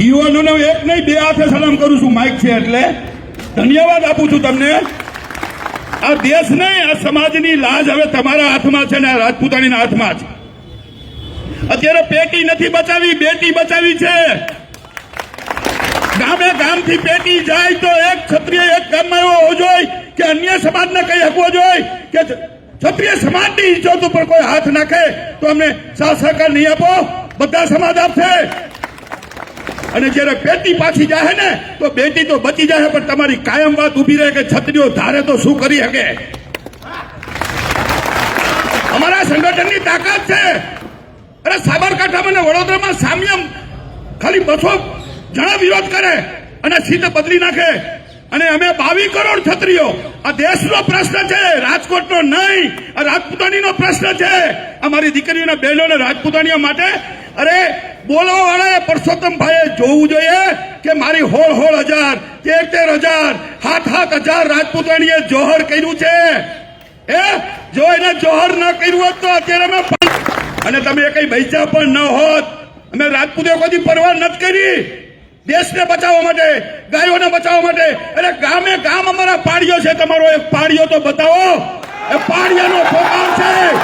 યુવાનોને એક નહીં, બે હાથે સલામ કરું છું, માઇક છે એટલે. ધન્યવાદ આપું છું તમને. આ દેશ નહીં, આ સમાજની લાજ હવે તમારા હાથમાં છે ને રાજપૂતાણીના હાથમાં છે. અત્યારે પેટી નથી બચાવી, બેટી બચાવી છે. ગામે ગામથી પેટી જાય તો એક ક્ષત્રિય એક ગામમાં એવો હોવો જોઈએ કે અન્ય સમાજને કઈ હકવો જોઈએ કે ક્ષત્રિય સમાજની ઇજ્જત ઉપર કોઈ હાથ નાખે તો અમને સાથ સહકાર નહીં આપો. બધા સમાજ આપશે. અને જ્યારે બેટી પાછી જાય ને, તો બેટી તો બચી જાય પણ તમારી કાયમ વાત ઊભી રહે કે છત્રીઓ ધારે તો શું કરી શકે? અમારા સંગઠનની તાકાત છે. અરે સાબરકાંઠામાં અને વડોદરામાં સામ્યમ ખાલી બસો જણા વિરોધ કરે અને સીટ બદલી નાખે. અને અમે બાવી કરોડ છત્રીઓ. આ દેશનો પ્રશ્ન છે, રાજકોટનો નહીં, આ રાજપૂતાણીનો પ્રશ્ન છે. અમારી દીકરીઓના બહેનોને રાજપૂતાણીઓ માટે, અરે બોલવા વાળાએ પરસોત્તમભાઈએ જોવું જોઈએ કે મારી હોળ હોળ હજાર, તેર તેર હજાર, હાથ હાથ હજાર રાજપૂતાણીએ જોહર કર્યું છે. એ? જો એને જોહર ન કર્યું હોત તો અત્યારે અમે અને તમે કઈ બૈચા પણ ન હોત. અમે રાજપૂતે કોઈ પરવા નથી કરી. દેશને બચાવવા માટે, ગાયોને બચાવવા માટે. અરે ગામે ગામ અમારા પાડીઓ છે, તમારો એક પાડીઓ તો બતાવો. એ પાડિયાનો પ્રોગ્રામ છે.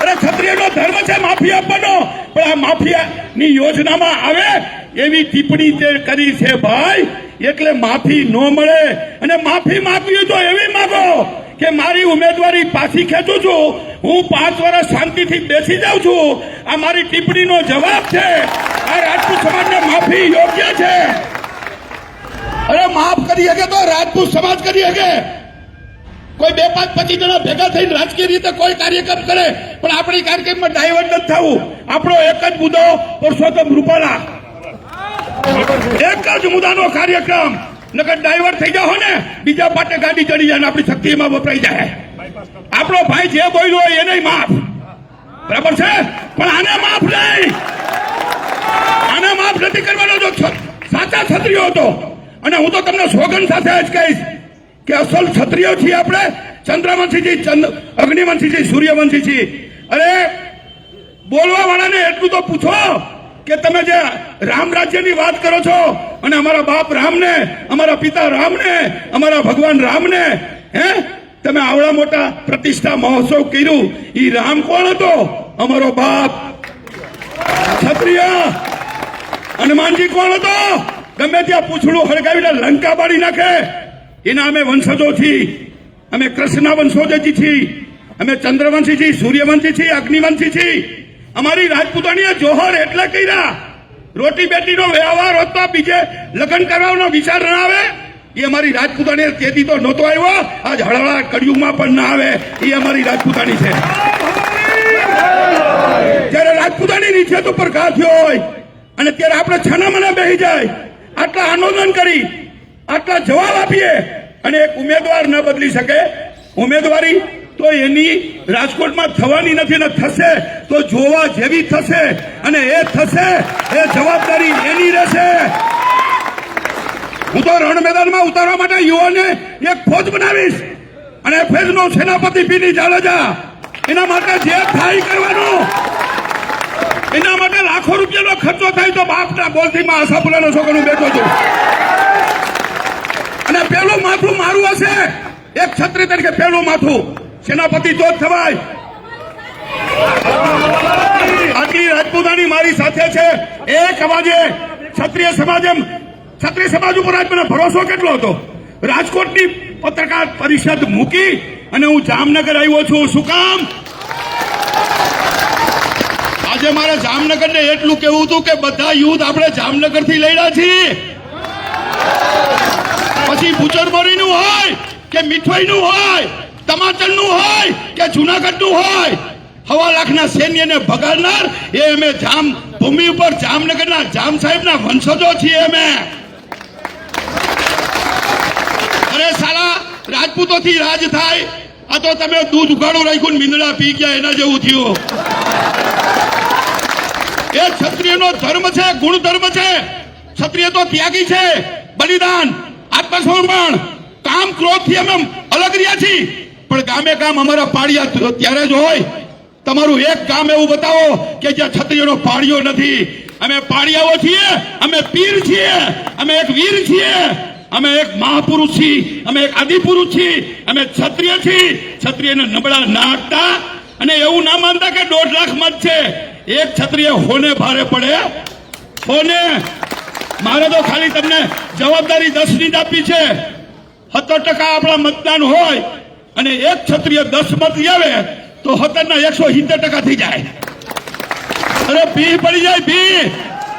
અરે ક્ષત્રિયનો ધર્મ છે, માફી આપવાનો. પણ આ માફિયાની યોજનામાં આવે એવી ટિપ્પણી તે કરી છે ભાઈ. એટલે માફી ન મળે. અને માફી માંગવી તો એવી માગો કે મારી ઉમેદવારી પાછી ખેંચું છું. હું પાંચ વર્ષ શાંતિથી બેસી જાઉં છું. આ મારી ટિપ્પણીનો જવાબ છે. આ રાજપૂત સમાજને માફી યોગ્ય છે. અરે માફ કરી શકે તો રાજપૂત સમાજ કરી શકે. કોઈ બે પાંચ પચીસ જણા ભેગા થઈને રાજકીય રીતે કોઈ કાર્યક્રમ કરે, પણ આપણી કાર્યક્રમમાં ડાયવર્ટ નથી થવું. આપણો એક જ મુદ્દો, પુરુષોત્તમ રૂપાલા. એક જ મુદ્દાનો કાર્યક્રમ. નગર ડાયવર્ટ થઈ જાઓ ને, બીજા પાટે ગાડી ચડી જાય આપણી શક્તિમાં વપરાઈ જાય. આપણો ભાઈ જે બોલ્યો હોય એને માફ. બરાબર છે? પણ આને માફ નહીં. આને માફ નથી કરવાનો જો સાચા છત્રીઓ હતો. અને હું તો તમને સોગન સાથે જ કહીશ. કે અસલ ક્ષત્રિયો છીએ આપણે? ચંદ્રવંશીજી છીએ ચંદ્ર અગ્નિવંશી સૂર્યવંશી છીએ અરે બોલવા વાળાને એટલું તો પૂછો કે તમે જે રામ રાજ્યની વાત કરો છો અને અમારા બાપ રામને, અમારા પિતા રામને, અમારા ભગવાન રામને, હે? તમે આવડા મોટા પ્રતિષ્ઠા મહોત્સવ કર્યું. ઈ રામ કોણ હતો? અમારો બાપ. ક્ષત્રિય. હનુમાનજી કોણ હતો? ગમે ત્યાં પૂછડું હળગાવીને લંકા બાળી નાખે. એના અમે વંશજો છીએ અમે કૃષ્ણ વંશોજી છીએ, અમે ચંદ્રવંશી છીએ, સૂર્યવંશી છીએ, અગ્નિવંશી છીએ. અમારી રાજપૂતાણીએ જોહર એટલે કર્યા. રોટી બેટીનો વ્યવહાર હોતા બીજે લગ્ન કરવાનો વિચાર ના આવે. એ અમારી રાજપૂતાણી તેથી તો નહોતો આવ્યો. આજ હળવળા કડિયુગમાં પણ ના આવે. એ અમારી રાજપૂતાણી છે. જ્યારે રાજપૂતાણી નીચે ઉપર ઘા થયો હોય, અને ત્યારે આપણે છાના મના બેસી જાય. આટલા આંદોલન કરી આટલા જવાબ આપીએ અને એક ઉમેદવાર ન બદલી શકે. ઉમેદવારી તો એની રાજકોટમાં થવાની નથી ને થશે તો જોવા જેવી થશે અને એ થશે, એ જવાબદારી એની રહેશે. હું તો રણ મેદાનમાં ઉતારવા માટે યુવાને એક ફોજ બનાવીશ અને ફેજનો સેનાપતિ પીની જાડેજા. એના માટે જે થાય કરવાનું. એના માટે લાખો રૂપિયાનો ખર્ચો થાય તો બાપના બોલથી માં આશાપુરાનો છોકરો બેઠો છું. અને પેલું માથું મારું હશે. એક છત્રી તરીકે પેલું માથું. સેનાપતિ તો થવાય. આટલી રાજપૂતાની મારી સાથે છે. એક અવાજે ક્ષત્રિય સમાજે ક્ષત્રિય સમાજ ઉપર આજ મને ભરોસો કેટલો હતો? રાજકોટની પત્રકાર પરિષદ મૂકી અને હું જામનગર આવ્યો છું. શું કામ? આજે મારે જામનગરને એટલું કેવું હતું કે બધા યુદ્ધ આપણે જામનગરથી લડ્યા છીએ. પછી બુચરબોરીનું હોય કે મીઠાઈનું હોય, ટમાટરનું હોય કે જુનાગઢનું હોય હવા લાખના સૈન્યને ભગાડનાર એ અમે જામ ભૂમિ ઉપર જામનગરના જામ સાહેબના વંશજો છીએ અમે. અરે સાલા, રાજપૂતોથી રાજ થાય, આ તો તમે દૂધ ઉગાડું રાખ્યું મીંદડા પી ગયા એના જેવું થયું. એ ક્ષત્રિયનો ધર્મ છે ગુણ ધર્મ છે. ક્ષત્રિય તો ત્યાગી છે, બલિદાન. આત્મસમર્પણ કામ ક્રોધથી અમે અલગ રહ્યા છીએ. પણ ગામે કામ અમારા પાડિયા ત્યારે જ હોય. તમારું એક કામ એવું બતાવો કે જ્યાં છત્રીઓનો પાડિયો નથી. અમે પાડિયાઓ છીએ, અમે પીર છીએ, અમે એક વીર છીએ. અમે એક મહાપુરુષ છીએ, અમે એક આદિપુરુષ છીએ, અમે ક્ષત્રિય છીએ. ક્ષત્રિયને નબળા નાખતા અને એવું ના માનતા કે દોઢ લાખ મત છે. એક ક્ષત્રિય હોને ભારે પડે? હોને? મારે તો ખાલી તમને જવાબદારી દસની આપી છે. સત્તર ટકા આપણા મતદાન હોય અને એક ક્ષત્રિય દસ મત આવે તો સત્તર ના એકસો સિત્તેર ટકા થઈ જાય. અરે ભી પડી જાય ભી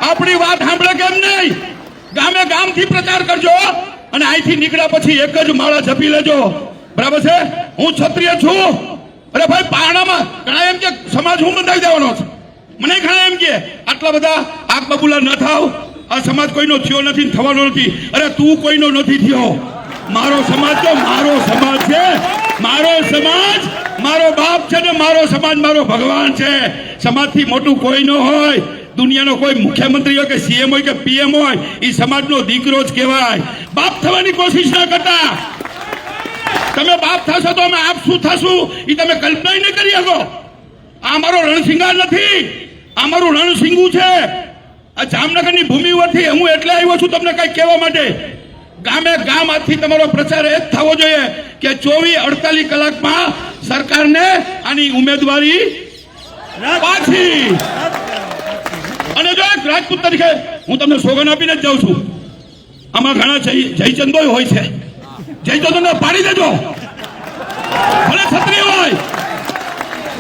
આપણી વાત સાંભળે કેમ નહીં? ગામે ગામથી પ્રચાર કરજો અને અહીંથી નીકળ્યા પછી એક જ માળા જપી લેજો. બરાબર છે? હું ક્ષત્રિય છું. અરે ભાઈ, પારણામાં ઘણા એમ કે સમાજ હું બંધાવી દેવાનો છે. મને ઘણા એમ કે, આટલા બધા આગ બબુલા ન થાવ. આ સમાજ કોઈનો થયો નથી થવાનો નથી. અરે તું કોઈનો નથી થયો. મારો સમાજ તો મારો સમાજ છે. મારો સમાજ મારો બાપ છે ને મારો સમાજ મારો ભગવાન છે. સમાજથી મોટું કોઈ ન હોય. દુનિયાનો કોઈ મુખ્યમંત્રી હોય કે સીએમ હોય કે પીએમ હોય એ સમાજનો દીકરો જ કહેવાય. બાપ થવાની કોશિશ ના કરતા. તમે બાપ થશો તો અમે આપ શું થશું? એ તમે કલ્પના નહીં કરી શકો. આ મારો રણસિંગાર નથી. આ મારું રણસિંગું છે. આ જામનગરની ભૂમિ ઉપરથી હું એટલે આવ્યો છું તમને કઈ કહેવા માટે. ગામે ગામ આજથી તમારો પ્રચાર એ જ થવો જોઈએ કે ચોવીસ અડતાલીસ કલાકમાં સરકારને આની ઉમેદવારી પાછી. અને જો એક રાજપૂત તરીકે હું તમને સોગન આપીને જ જાઉં છું. આમાં ઘણા જયચંદો હોય છે. જયચંદોને પાડી દેજો. ભલે છત્રી હોય.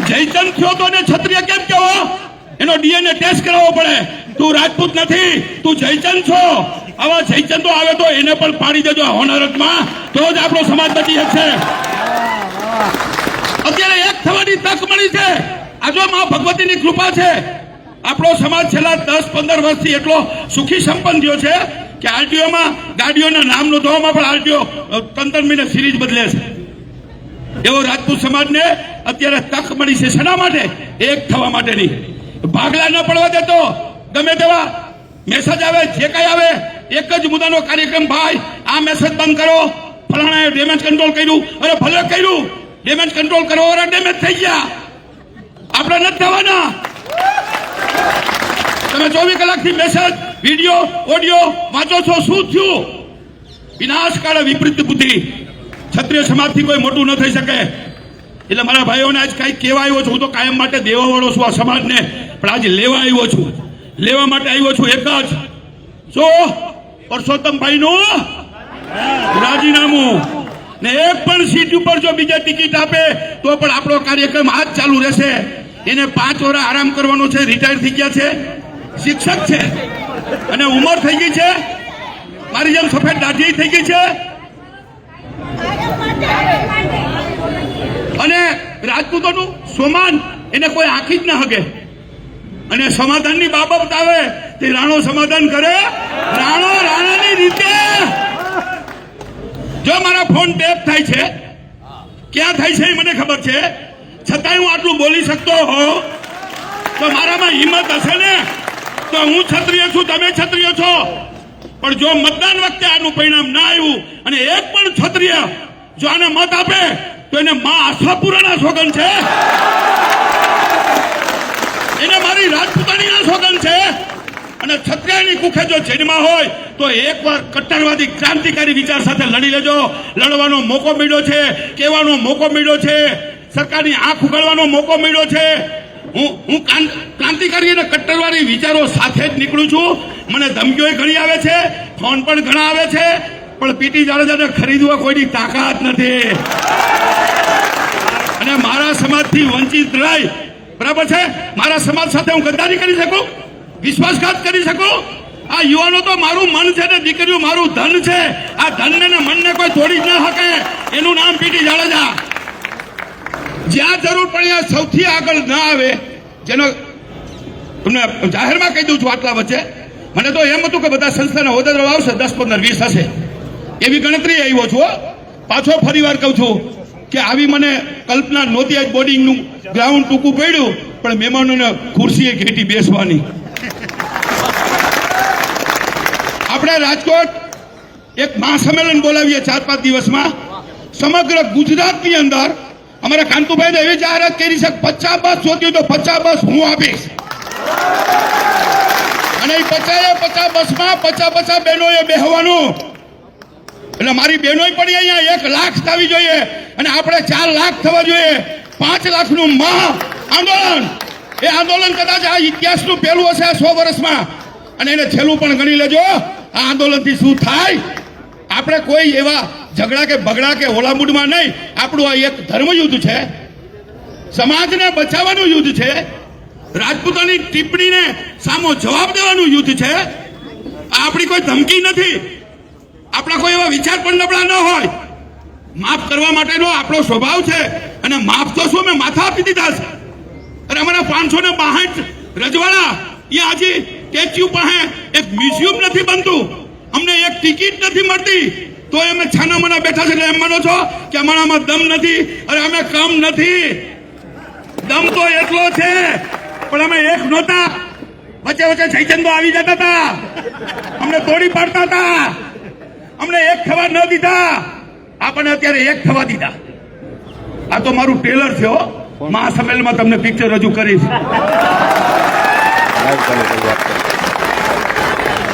જયચંદ થયો તો ને ક્ષત્રિય કેમ કેવો એનો ડીએનએ ટેસ્ટ કરાવવો પડે. તું રાજપૂત નથી, તું જયચંદ છો. આવા જયચંદો આવે તો એને પણ પાડી દેજો હોનારતમાં. તો જ આપણો સમાજ બચી શકશે. અત્યારે એક થવાની તક મળી છે. આજો મા ભગવતીની કૃપા છે. આપણો સમાજ છેલ્લા દસ, પંદર વર્ષથી એટલો સુખી સંપન્ન થયો છે કે આરટીઓમાં ગાડીઓના નામ નોંધવામાં પણ આરટીઓ ત્રણ મહિને સિરીઝ બદલે છે. એવો રાજપૂત સમાજને અત્યારે તક મળી છે. શેના માટે? એક થવા માટેની. ભાગલા ન પડવા દેતો. ગમે તેવા મેસેજ આવે, જે કઈ આવે, એક જ મુદ્દાનો કાર્યક્રમ ભાઈ, આ મેસેજ બંધ કરો. ફલાણાએ ડેમેજ કંટ્રોલ કર્યું. અરે ભલે કર્યું. ડેમેજ કંટ્રોલ કરવા ડેમેજ થઈ ગયા. આપણે નથી થવાના. તમે ચોવીસ કલાકથી મેસેજ વીડિયો ઓડિયો વાંચો છો, શું થયું? વિનાશકાળ વિપરીત બુદ્ધિ. ક્ષત્રિય સમાજથી કોઈ મોટું ન થઈ શકે. એટલે મારા ભાઈઓને આજ કઈ કહેવા આવ્યો છું. હું તો કાયમ માટે દેવા વાળો છું આ સમાજને, પણ આજ લેવા આવ્યો છું. લેવા માટે આવ્યો છું એક જ. જો પરસોત્તમભાઈનું રાજીનામું ને એક પણ સીટ ઉપર જો બીજા ટિકિટ આપે, તો પણ આપણો કાર્યક્રમ આજ ચાલુ રહેશે. એને પાંચ વર્ષ આરામ કરવાનો છે, રિટાયર થઈ ગયા છે. શિક્ષક છે. અને ઉંમર થઈ ગઈ છે. મારી જેમ સફેદ દાઢી થઈ ગઈ છે. અને રાજપૂતોનું સોમાન એને કોઈ આંખી જ ના હગે. અને સમાધાનની બાબત આવે તે રાણો સમાધાન કરે? રાણો રાણાની રીતે. જો મારા ફોન ટેપ થાય છે, ક્યાં થાય છે એ મને ખબર છે. છતાંય હું આટલું બોલી શકતો હોઉં. તો મારામાં હિંમત હશે ને? તો હું ક્ષત્રિય છું, તમે ક્ષત્રિય છો. પણ જો મતદાન વખતે આનું પરિણામ ના આવ્યું અને એક પણ ક્ષત્રિય જો આને મત આપે, તો એને મા આશાપુરાના સોગન છે. એને મારી રાજપૂતાણીના સોગન છે. અને છત્રિયાની કુખે જો જેલમાં હોય, તો એકવાર કટ્ટરવાદી ક્રાંતિકારી વિચાર સાથે લડી લેજો. લડવાનો મોકો મળ્યો છે, કહેવાનો મોકો મળ્યો છે, સરકારની આંખ ઉગાડવાનો મોકો મળ્યો છે. હું હું ક્રાંતિકારી અને કટ્ટરવાદી વિચારો સાથે જ નીકળું છું. મને ધમકીઓ ઘણી આવે છે, ફોન પણ ઘણા આવે છે, પણ પીટી જાડેજાને ખરીદવા કોઈની તાકાત નથી. અને મારા સમાજથી વંચિત રહી બરાબર છે? મારા સમાજ સાથે હું ગદ્દારી કરી શકું? વિશ્વાસઘાત કરી શકું? આ યુવાનો તો મારું મન છે ને દીકરીઓ મારું ધન છે. આ ધનને ને મનને કોઈ તોડી જ ન શકે. એનું નામ પીટી જાડેજા. જ્યાં જરૂર પડે સૌથી આગળ ના આવે. જેનો તમને જાહેરમાં કહી દઉં છું આટલા વચ્ચે. મને તો એમ હતું કે બધા સંસ્થાના હોદ્દેદારો આવશે, દસ પંદર, વીસ હશે. એવી ગણતરી આવ્યો છું પાછો ફરી વાર કહું છું. કે આવી મને કલ્પના નહોતી, આજ બોર્ડિંગનું ગ્રાઉન્ડ ટૂંકું પડ્યું, પણ મહેમાનોને ખુરશીએ ઘેટી બેસવાની. આપણે રાજકોટ એક મહાસંમેલન બોલાવીએ ચાર પાંચ દિવસમાં. સમગ્ર ગુજરાતની અંદર અમારા કાંતુભાઈને એવી જાહેરાત કરી છે પચાસ બસ જોતી તો પચાસ બસ હું આપીશ. અને એ પચાસે પચાસ બસમાં પચાસ પચાસ બહેનોએ બેહવાનું. એટલે મારી બહેનોય પણ અહીંયા એક લાખ થવી જોઈએ. અને આપણે ચાર લાખ થવા જોઈએ. પાંચ લાખનું મહા આંદોલન. એ આંદોલન કદાચ આ ઇતિહાસનું પહેલું હશે આ સો વર્ષમાં. અને એને છેલ્લું પણ ગણી લેજો. આ આંદોલનથી શું થાય? આપણે કોઈ એવા ઝઘડા કે બગડા કે ઓલા મૂડમાં નહીં. આપણું આ એક ધર્મયુદ્ધ છે. સમાજને બચાવવાનું યુદ્ધ છે. રાજપૂતોની ટિપ્પણીને સામો જવાબ દેવાનું યુદ્ધ છે. આ આપણી કોઈ ધમકી નથી. આપણા કોઈ એવા વિચાર પણ નબળા ન હોય. માફ કરવા માટેનો આપણો સ્વભાવ છે. અને માફ તો શું? મેં માથા આપી દીધા છે. અને અમારા પાંચસો ને બાહઠ રજવાડા એ આજે સ્ટેચ્યુ પાસે એક મ્યુઝિયમ નથી બનતું. અમને એક ટિકિટ નથી મળતી. તો અમે છાના મના બેઠા છે એટલે એમ માનો છો કે અમારામાં દમ નથી. અરે અમે કમ નથી. દમ તો એટલો છે. પણ અમે એક નહોતા. વચ્ચે વચ્ચે જયચંદો આવી જતા હતા. અમને તોડી પાડતા હતા. અમને એક થવા ન દીધા. આપણને અત્યારે એક થવા દીધા. આ તો મારું ટેલર છે હો. મહાસંમેલનમાં તમને પિક્ચર રજૂ કરીશ.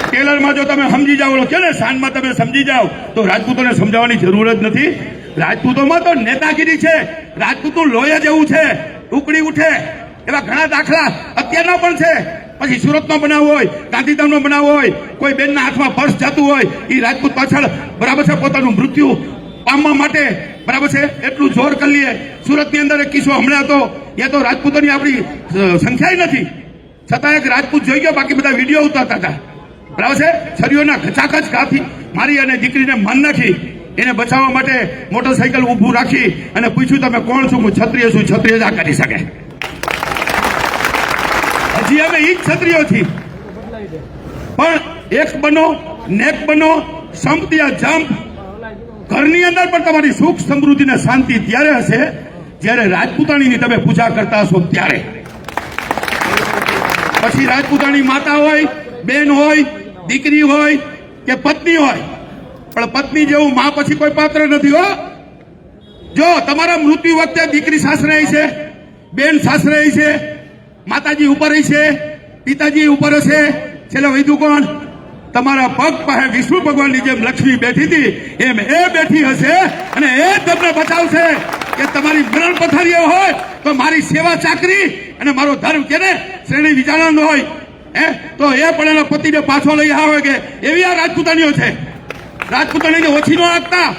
ટેલરમાં જો તમે સમજી જાઓ કે ને શાનમાં તમે સમજી જાઓ તો રાજપૂતોને સમજાવવાની જરૂર જ નથી. રાજપૂતોમાં તો નેતાગીરી છે. રાજપૂતનું લોહી જ એવું છે. ઉકળી ઉઠે. એવા ઘણા દાખલા અત્યારના પણ છે. પછી સુરતનો બનાવ હોય ગાંધીધામનો બનાવ હોય કોઈ બેનના હાથમાં પર્સ જતું હોય એ રાજપૂત પાછળ બરાબર છે પોતાનું મૃત્યુ પામવા માટે, બરાબર છે? એટલું જોર કરી લઈએ. સુરતની અંદર એક કિસ્સો હમણાં હતો. એ તો રાજપૂતોની આપણી સંખ્યા નથી. છતાં એક રાજપૂત જોઈ ગયો, બાકી બધા વીડિયો ઉતારતા હતા. બરાબર છે? છરીઓના ખચાખચ ઘાથી મારી અને દીકરીને માન નાખી. એને બચાવવા માટે મોટરસાયકલ ઊભું રાખી અને પૂછ્યું, તમે કોણ છો? હું ક્ષત્રિય છું. ક્ષત્રિય જ કરી શકે. હજી અમે ઈ જ ક્ષત્રિયો છીએ. પણ એક બનો નેક બનો સંપતિયા જંપ ઘરની અંદર પણ તમારી સુખ સમૃદ્ધિ ને શાંતિ ત્યારે હશે જ્યારે રાજપૂતાણીની તમે પૂજા કરતા હશો ત્યારે. પછી રાજપૂતાણી માતા હોય, બેન હોય, દીકરી હોય કે પત્ની હોય. પણ પત્ની જેવું માં પછી કોઈ પાત્ર નથી હો. જો તમારા મૃત્યુ વખતે દીકરી સાસરે છે, બેન સાસરે છે, માતાજી ઉપર છે, પિતાજી ઉપર હશે, છેલ્લે વૈદુ કોણ? તમારા પગ પાસે વિષ્ણુ ભગવાનની જેમ લક્ષ્મી બેઠી હતી, એમ એ બેઠી હશે અને એ તમને બચાવશે કે તમારી મરણ પથારીઓ હોય તો મારી સેવા ચાકરી અને મારો ધર્મ કેને? શ્રેણી વિચારણનો હોય. હે? તો એ પણ એના પતિને પાછો લઈ આવે કે એવી આ રાજપૂતાણીઓ છે. રાજપૂતાણીને ઓછી ન આપતા.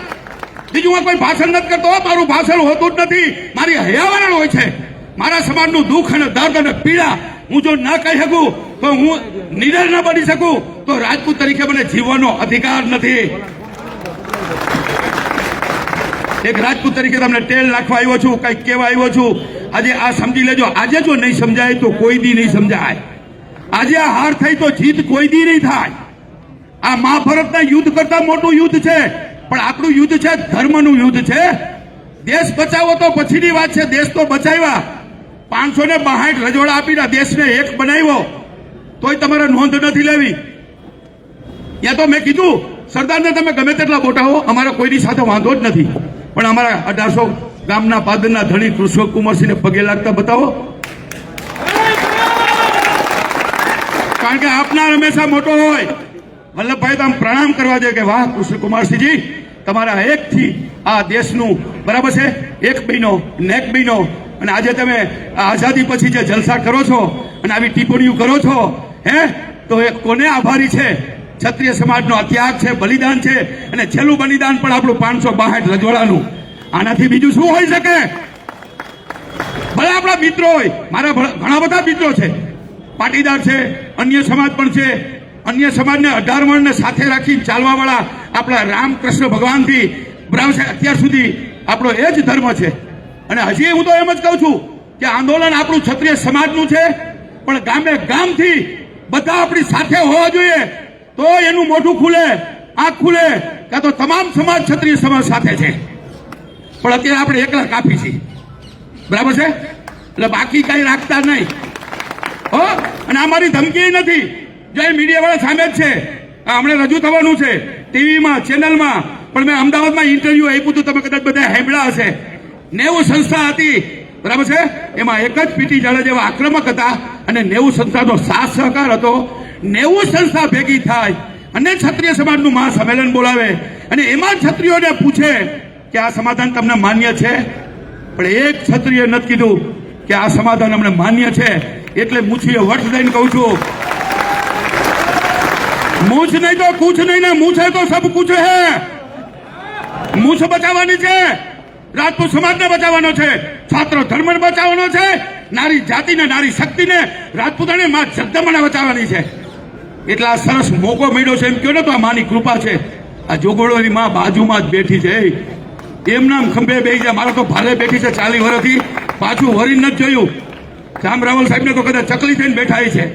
બીજું હું કોઈ ભાષણ નથી કરતો મારું ભાષણ હોતું જ નથી. મારી હયાવરણ હોય છે. મારા સમાજનું દુઃખ અને દર્દ અને પીડા હું જો ન કહી શકું, તો હું નિડર ન બની શકું. તો રાજપૂત તરીકે મને જીવવાનો અધિકાર નથી. એક રાજપૂત તરીકે તમને ટેલ નાખવા આવ્યો છું, કંઈક કહેવા આવ્યો છું. આજે આ સમજી લેજો, આજે જો નહીં સમજાય તો કોઈ દી નહીં સમજાય. આજે આ હાર થઈ તો જીત કોઈ દી નહીં થાય. આ મહાભારતના યુદ્ધ કરતા મોટું યુદ્ધ છે. પણ આપણું યુદ્ધ છે, ધર્મનું યુદ્ધ છે. દેશ બચાવો તો પછીની વાત છે, દેશ તો બચાવ્યા. પાંચસો ને બાસઠ રજોડા આપીને દેશને એક બનાવ્યો, તોય તમારે નોંધ નથી લેવી. યા તો મેં કીધું, સરદારને તમે ગમે તેટલા બોટાવો, અમારા કોઈની સાથે વાંધો જ નથી. પણ અમારા અઢારસો ગામના પાદરના ધણી કૃષ્ણકુમારસિંહને પગે લાગતા બતાવો. કારણ કે આપનાર હંમેશા મોટો હોય. વલ્લભભાઈ તો આમ પ્રણામ કરવા જોઈએ કે, વાહ કૃષ્ણકુમારસિંહજી તમારા એકથી આ દેશનું બરાબર છે. એક મહિનો નેક બહેનો અને આજે તમે આઝાદી પછી જે જલસા કરો છો અને આવી ટિપ્પણીઓ કરો છો, હે? તો એ કોને આભારી છે? ક્ષત્રિય સમાજનો ત્યાગ છે, બલિદાન છે, અને છેલ્લું બલિદાન પણ આપણું પાંચસો બાસઠ રજવાડાનું. આનાથી બીજું શું હોઈ શકે? ભલે આપણા મિત્રો હોય, મારા ઘણા બધા મિત્રો છે. પાટીદાર છે, અન્ય સમાજ પણ છે. અન્ય સમાજને અઢાર વર્ણને સાથે રાખી ચાલવાવાળા આપણા રામકૃષ્ણ ભગવાનથી બરાબર અત્યાર સુધી આપણો એ જ ધર્મ છે. અને હજી હું તો એમ જ કહું છું કે આંદોલન આપણું ક્ષત્રિય સમાજનું છે, પણ ગામે ગામથી બધા આપણી સાથે હોવા જોઈએ, તો એનું મોઢું ખુલે, આંખ ખુલે, કાં તો તમામ સમાજ ક્ષત્રિય સમાજ સાથે છે. પણ અત્યારે આપણે એકલા કાપી છીએ. બરાબર છે? એટલે બાકી કઈ રાખતા નહીં. હો? અને આ મારી ધમકી નથી. જય મીડિયા વાળા સામે જ છે. હમણાં રજૂ થવાનું છે. ટીવીમાં, ચેનલમાં. પણ મેં અમદાવાદમાં ઇન્ટરવ્યુ આપ્યું હતું. તમે કદાચ બધા હેમળા હશે. નેવું સંસ્થા હતી. બરાબર છે? એમાં એક જ પીટી જાડેજા જેવા આક્રમક હતા અને નેવું સંસ્થાનો સાથ સહકાર હતો. નેવું સંસ્થા ભેગી થાય અને ક્ષત્રિય સમાજનું મહાસંમેલન બોલાવે અને એમાં ક્ષત્રિયોને પૂછે કે આ સમાધાન તમને માન્ય છે? પણ એક ક્ષત્રિય નથી કીધું કે આ સમાધાન અમને માન્ય છે. એટલે મૂછીએ વર્ષ દઈને કહું છું. મૂછ નહીં તો કુછ નહીં ને મૂછ હે તો સબ કુછ હે. મૂછ બચાવવાની છે. રાજપૂત સમાજને બચાવવાનો છે, છાત્ર ધર્મને બચાવવાનો છે, નારી જાતિને, નારી શક્તિને રાજપૂતાને માં જગદંબાને બચાવવાની છે. એટલા સરસ મોકો મળ્યો છે એમ કહો ને તો આ માની કૃપા છે. આ જોગોળોની માં બાજુમાં જ બેઠી છે એમ નામ ખંભે બેસી છે મારે તો ભારે બેઠી છે ચાલી વર્ષથી પાછું વરી નથી જોયું. જામ રાવલ સાહેબને તો કદાચ ચકલી થઈને બેઠા છે.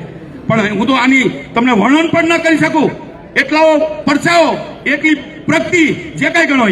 પણ હું તો આની તમને વર્ણન પણ ન કરી શકું. એટલાઓ પરચાઓ એટલી પ્રગતિ જે કાંઈ ગણો.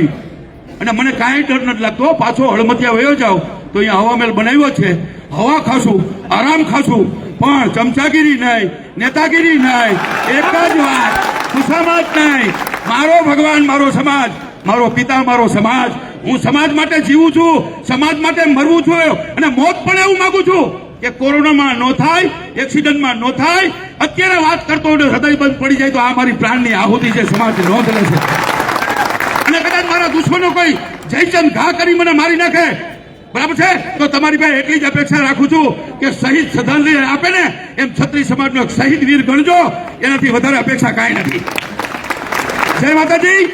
અને મને કાંઈ ડર નથી લાગતો. પાછો હળમતિયા વયો જાઉં તો અહીંયા હવામેલ બનાવ્યો છે. હવા ખાશું, આરામ ખાશું. પણ ચમચાગીરી નહીં, નેતાગીરી નહીં, એક જ વાત, સુસમાજ નહીં. મારો ભગવાન, મારો સમાજ, મારો પિતા, મારો સમાજ. હું સમાજ માટે જીવું છું, સમાજ માટે મરવું છું અને મોત પણ એવું માંગુ છું કે કોરોનામાં ન થાય, એક્સિડન્ટમાં ન થાય. અત્યારે વાત કરતો હૃદય બંધ પડી જાય તો આ મારી પ્રાણની આહુતિ છે સમાજ નોંધ લેશે મારા દુશ્મનો કોઈ જયચંદ ઘા કરી મને મારી નાખે? બરાબર છે? તો તમારી પાસે એટલી જ અપેક્ષા રાખું છું કે શહીદ શ્રદ્ધાંજલિ આપે ને, એમ છત્રી સમાજનો શહીદ વીર ગણજો. એનાથી વધારે અપેક્ષા કાંઈ નથી. જય માતાજી.